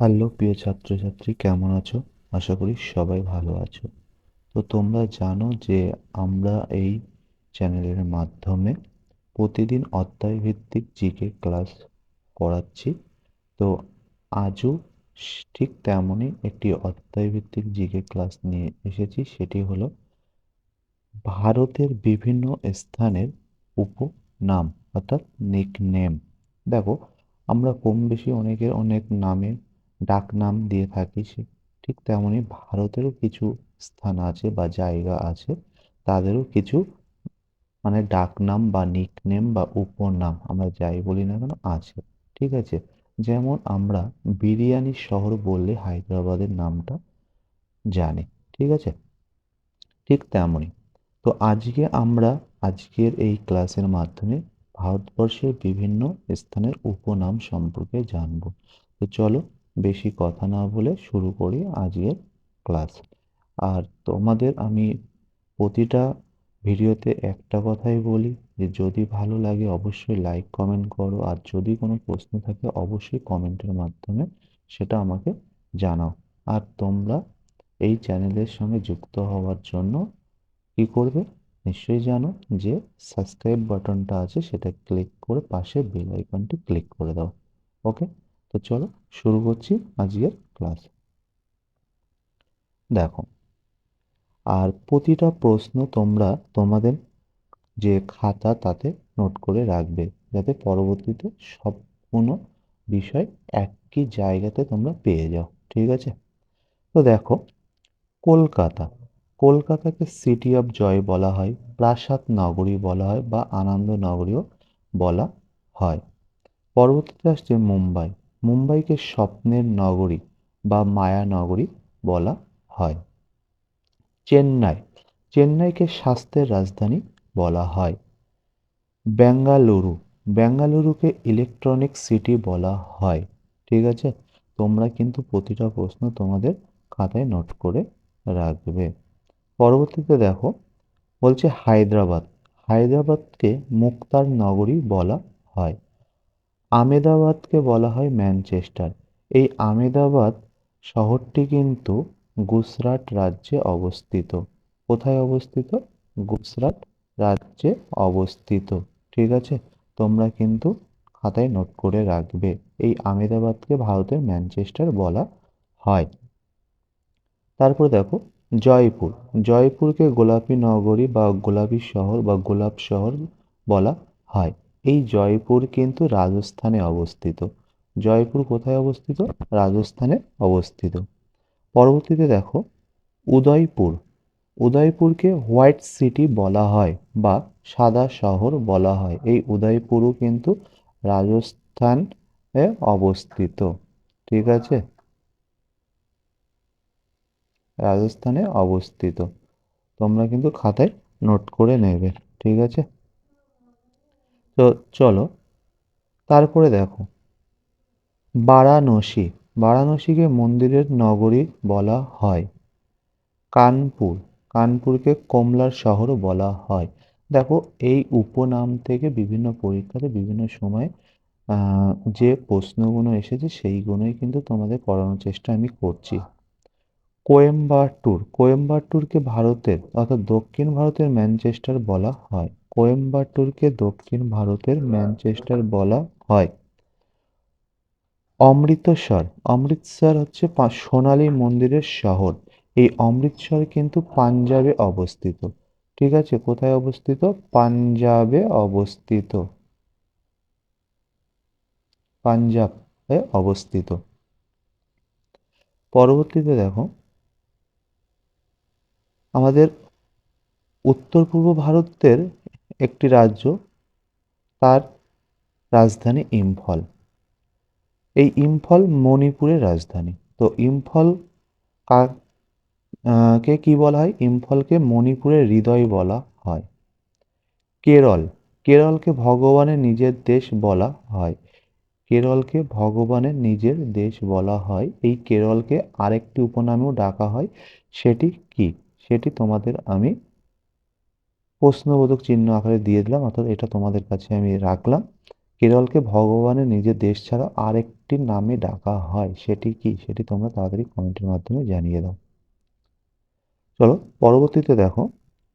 Hello, প্রিয় ছাত্রছাত্রী, কেমন আছো? আশা করি সবাই ভালো আছো। তো তোমরা জানো যে আমরা এই চ্যানেলের মাধ্যমে প্রতিদিন অধ্যায় ভিত্তিক জিকে ক্লাস করাচ্ছি। তো আজও ঠিক তেমনই একটি অধ্যায় ভিত্তিক জিকে ক্লাস নিয়ে এসেছি, সেটি হলো ভারতের বিভিন্ন স্থানের উপনাম, অর্থাৎ নিকনেম দেখো, আমরা কম বেশি অনেকের অনেক নামে ডাকনাম দিয়ে থাকি সে- ঠিক তেমনই ভারতেরও কিছু স্থান আছে বা জায়গা আছে, তাদেরও কিছু মানে ডাকনাম বা নিকনেম বা উপনাম আমরা যাই বলি না কেন আছে। ঠিক আছে? যেমন আমরা বিরিয়ানি শহর বললে হায়দ্রাবাদের নামটা জানি। ঠিক আছে? ঠিক তেমনই তো আজকে আমরা আজকের এই ক্লাসের মাধ্যমে ভারতবর্ষের বিভিন্ন স্থানের উপনাম সম্পর্কে জানব। তো চলো বেশি কথা না বলে শুরু করি আজকের ক্লাস। আর তোমাদের আমি প্রতিটা ভিডিওতে একটা কথাই বলি যে, যদি ভালো লাগে অবশ্যই লাইক কমেন্ট করো। আর যদি কোনো প্রশ্ন থাকে অবশ্যই কমেন্টের মাধ্যমে সেটা আমাকে জানাও। আর তোমরা এই চ্যানেলের সঙ্গে যুক্ত হওয়ার জন্য কি করবে? নিশ্চয়ই জানো যে সাবস্ক্রাইব বাটনটা আছে সেটা ক্লিক করে পাশে বেল আইকনটি ক্লিক করে দাও। ওকে তো চলো শুরু করছি আজকের ক্লাস দেখো, আর প্রতিটা প্রশ্ন তোমরা তোমাদের যে খাতা তাতে নোট করে রাখবে, যাতে পরবর্তীতে সম্পূর্ণ বিষয় একই জায়গাতে তোমরা পেয়ে যাও, ঠিক আছে? তো দেখো, কলকাতা। কলকাতাকে সিটি অফ জয় বলা হয়, প্রাসাদ নগরী বলা হয় বা আনন্দ নগরীও বলা হয়। পরবর্তীতে আসছে মুম্বাই। মুম্বাইকে স্বপ্নের নগরী বা মায়া নগরী বলা হয়। চেন্নাই, চেন্নাইকে স্বাস্থ্যের রাজধানী বলা হয়। বেঙ্গালুরু, বেঙ্গালুরুকে ইলেকট্রনিক সিটি বলা হয়। ঠিক আছে? তোমরা কিন্তু প্রতিটা প্রশ্ন তোমাদের খাতায় নোট করে রাখবে। পরবর্তীতে দেখো, বলছে হায়দ্রাবাদ। হায়দ্রাবাদকে মুক্তার নগরী বলা হয়। আমেদাবাদকে বলা হয় ম্যানচেস্টার। এই আমেদাবাদ শহরটি কিন্তু গুজরাট রাজ্যে অবস্থিত। কোথায় অবস্থিত? গুজরাট রাজ্যে অবস্থিত। ঠিক আছে? তোমরা কিন্তু খাতায় নোট করে রাখবে। এই আমেদাবাদকে ভারতের ম্যানচেস্টার বলা হয়। তারপর দেখো, জয়পুর। জয়পুরকে গোলাপী নগরী বা গোলাপী শহর বা গোলাপ শহর বলা হয়। এই জয়পুর কিন্তু রাজস্থানে অবস্থিত। জয়পুর কোথায় অবস্থিত? রাজস্থানে অবস্থিত। পরবর্তীতে দেখো, উদয়পুর। উদয়পুরকে হোয়াইট সিটি বলা হয় বা সাদা শহর বলা হয়। এই উদয়পুরও কিন্তু রাজস্থানে অবস্থিত। ঠিক আছে? রাজস্থানে অবস্থিত। তোমরা কিন্তু খাতায় নোট করে নেবে। ঠিক আছে? তো চলো, তারপরে দেখো। বারাণসী, বারাণসীকে মন্দিরের নগরী বলা হয়। কানপুর, কানপুরকে কমলার শহর বলা হয়। দেখো, এই উপনাম থেকে বিভিন্ন পরীক্ষাতে, বিভিন্ন সময় যে প্রশ্নগুলো এসেছে সেইগুলোই কিন্তু তোমাদের করানোর চেষ্টা আমি করছি। কোয়েম্বাটুর, কোয়েম্বাটুরকে ভারতের, অর্থাৎ দক্ষিণ ভারতের ম্যানচেস্টার বলা হয়। কোয়েম্বাটুরকে দক্ষিণ ভারতের ম্যানচেস্টার বলা হয়। অমৃতসর। অমৃতসর হচ্ছে সোনালী মন্দিরের শহর। এই অমৃতসর কিন্তু পাঞ্জাবে অবস্থিত। ঠিক আছে? কোথায় অবস্থিত? পাঞ্জাবে অবস্থিত। পাঞ্জাবে অবস্থিত। পরবর্তীতে দেখো। আমাদের উত্তর পূর্ব ভারতের একটি রাজ্য, তার রাজধানী ইম্ফল। এই ইম্ফল মণিপুরের রাজধানী। তো ইম্ফল কা- কি বলা হয়? ইম্ফলকে মণিপুরের হৃদয় বলা হয়। কেরল। কেরলকে ভগবানের নিজের দেশ বলা হয়। কেরলকে ভগবানের নিজের দেশ বলা হয়। এই কেরলকে আরেকটি উপনামেও ডাকা হয়। সেটি কি? সেটি তোমাদের আমি প্রশ্নবোধক চিহ্ন আকারে দিয়ে দিলাম, অর্থাৎ এটা তোমাদের কাছে আমি রাখলাম। কেরলকে ভগবানের নিজের দেশ ছাড়া আরেকটি নামে ডাকা হয়, সেটি কি? সেটি তোমরা তাড়াতাড়ি কমেন্টের মাধ্যমে জানিয়ে দাও। চলো, পরবর্তীতে দেখো।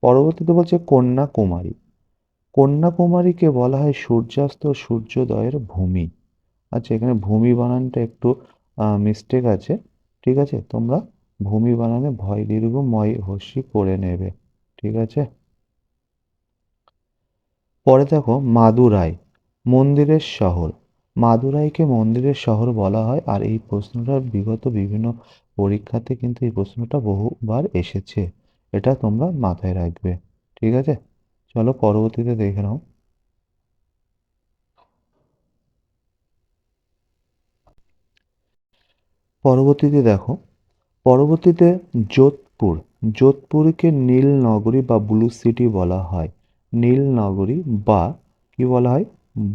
পরবর্তীতে বলছে কন্যাকুমারী। কন্যাকুমারীকে বলা হয় সূর্যাস্ত সূর্যোদয়ের ভূমি। আচ্ছা এখানে ভূমি বানানটা একটু মিস্টেক আছে। ঠিক আছে? তোমরা ভূমি বানানে ভয় দীর্ঘ ময় করে নেবে। ঠিক আছে? পরে দেখো মাদুরাই, মন্দিরের শহর। মাদুরাইকে মন্দিরের শহর বলা হয় আর এই প্রশ্নটা বিগত বিভিন্ন পরীক্ষাতে কিন্তু এই প্রশ্নটা বহুবার এসেছে। এটা তোমরা মাথায় রাখবে, ঠিক আছে? চলো পরবর্তীতে দেখে নাও। পরবর্তীতে দেখো, পরবর্তীতে যোধপুর, যোধপুরকে নীল নগরী বা ব্লু সিটি বলা হয়। নীল নগরী বা কি বলা হয়?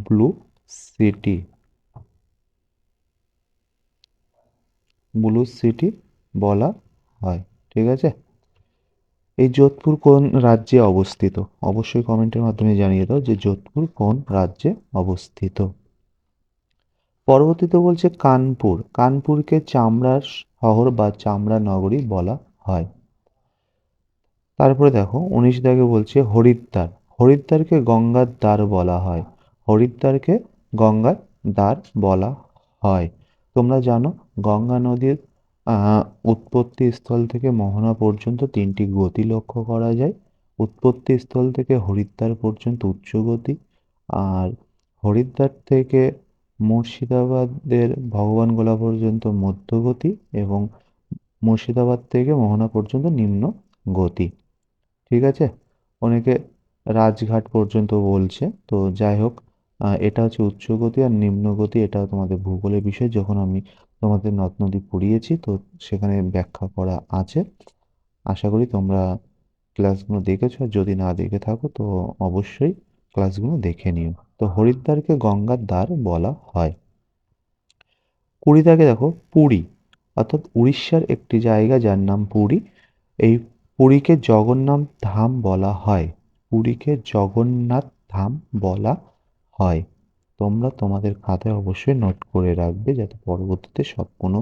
ব্লু সিটি ব্লু সিটি বলা হয়, ঠিক আছে? এই যোধপুর কোন রাজ্যে অবস্থিত? অবশ্যই কমেন্টের মাধ্যমে জানিয়ে দাও যে যোধপুর কোন রাজ্যে অবস্থিত। পরবর্তীতে বলছে কানপুর। কানপুরকে চামড়ার শহর বা চামড়া নগরী বলা হয়। তারপরে দেখো, উনিশ দাগে বলছে হরিদ্বার। হরিদ্বারকে গঙ্গার দ্বার বলা হয়। হরিদ্বারকে গঙ্গার দ্বার বলা হয়। তোমরা জানো, গঙ্গা নদীর উৎপত্তি স্থল থেকে মোহনা পর্যন্ত তিনটি গতি লক্ষ্য করা যায়। উৎপত্তি স্থল থেকে হরিদ্বার পর্যন্ত উচ্চ গতি। আর হরিদ্বার থেকে মুর্শিদাবাদের ভগবানগোলা পর্যন্ত মধ্যগতি এবং মুর্শিদাবাদ থেকে মোহনা পর্যন্ত নিম্ন গতি। ঠিক আছে? অনেকে রাজঘাট পর্যন্ত বলছে। তো যাই হোক এটা হচ্ছে উচ্চ গতি আর নিম্ন গতি এটা তোমাদের ভূগোলের বিষয় যখন আমি তোমাদের নদ নদী পড়িয়েছি, তো সেখানে ব্যাখ্যা করা আছে। আশা করি তোমরা ক্লাসগুলো দেখেছ যদি না দেখে থাকো, তো অবশ্যই ক্লাসগুলো দেখে নিও। তো হরিদ্বারকে গঙ্গার দ্বার বলা হয়। কুড়ি দেখো, পুরী। অর্থাৎ উড়িষ্যার একটি জায়গা যার নাম পুরী, এই পুরীকে জগন্নাথ ধাম বলা হয়। পুরীকে জগন্নাথ ধাম বলা হয়। তোমরা তোমাদের খাতায় অবশ্যই নোট করে রাখবে যাতে পরবর্তীতে সব কোনো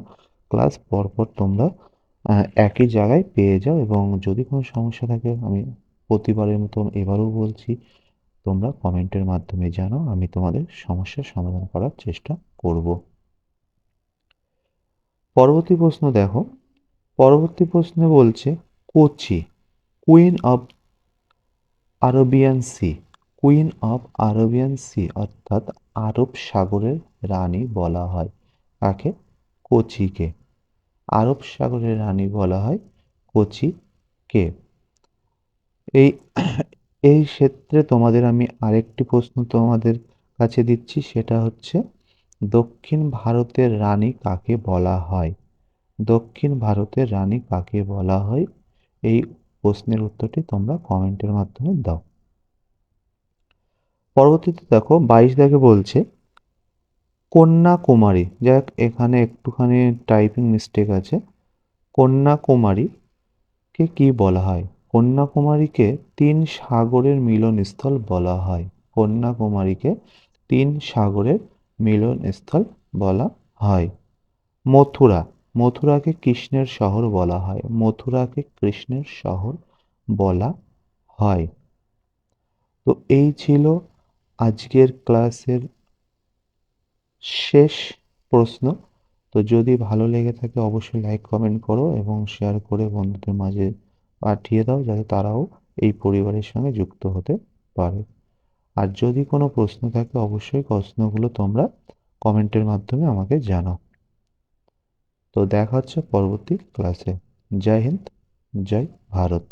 ক্লাস পরপর তোমরা একই জায়গায় পেয়ে যাও এবং যদি কোনো সমস্যা থাকে, আমি প্রতিবারের মতন এবারও বলছি, তোমরা কমেন্টের মাধ্যমে জানো আমি তোমাদের সমস্যার সমাধান করার চেষ্টা করব। পরবর্তী প্রশ্ন দেখো। পরবর্তী প্রশ্নে বলছে, Kochi queen of Arabian sea, queen of Arabian sea, অর্থাৎ আরব সাগরের রানী বলা হয়। কাকে? কোচিকে। আরব সাগরের রানী বলা হয় কোচিকে। এই এই ক্ষেত্রে তোমাদের আমি আরেকটি প্রশ্ন তোমাদের কাছে দিচ্ছি, সেটা হচ্ছে দক্ষিণ ভারতের রানী কাকে বলা হয়? দক্ষিণ ভারতের রানী কাকে বলা হয়? এই প্রশ্নের উত্তরটি তোমরা কমেন্টের মাধ্যমে দাও। পরবর্তীতে দেখো, বাইশ দাগে বলছে, কন্যাকুমারী যাক এখানে একটুখানি টাইপিং মিস্টেক আছে। কন্যাকুমারীকে কি বলা হয়? কন্যাকুমারীকে তিন সাগরের মিলনস্থল বলা হয়। কন্যাকুমারীকে তিন সাগরের মিলনস্থল বলা হয়। মথুরা মথুরাকে কৃষ্ণের শহর বলা হয়। মথুরাকে কৃষ্ণের শহর বলা হয়। তো এই ছিল আজকের ক্লাসের শেষ প্রশ্ন। তো যদি ভালো লেগে থাকে অবশ্যই লাইক, কমেন্ট করো এবং শেয়ার করে বন্ধুদের মাঝে পাঠিয়ে দাও যাতে তারাও এই পরিবারের সঙ্গে যুক্ত হতে পারে। আর যদি কোনো প্রশ্ন থাকে অবশ্যই প্রশ্নগুলো তোমরা কমেন্টের মাধ্যমে আমাকে জানাও। তো দেখা হচ্ছে পরবর্তী ক্লাসে জয় হিন্দ জয় ভারত।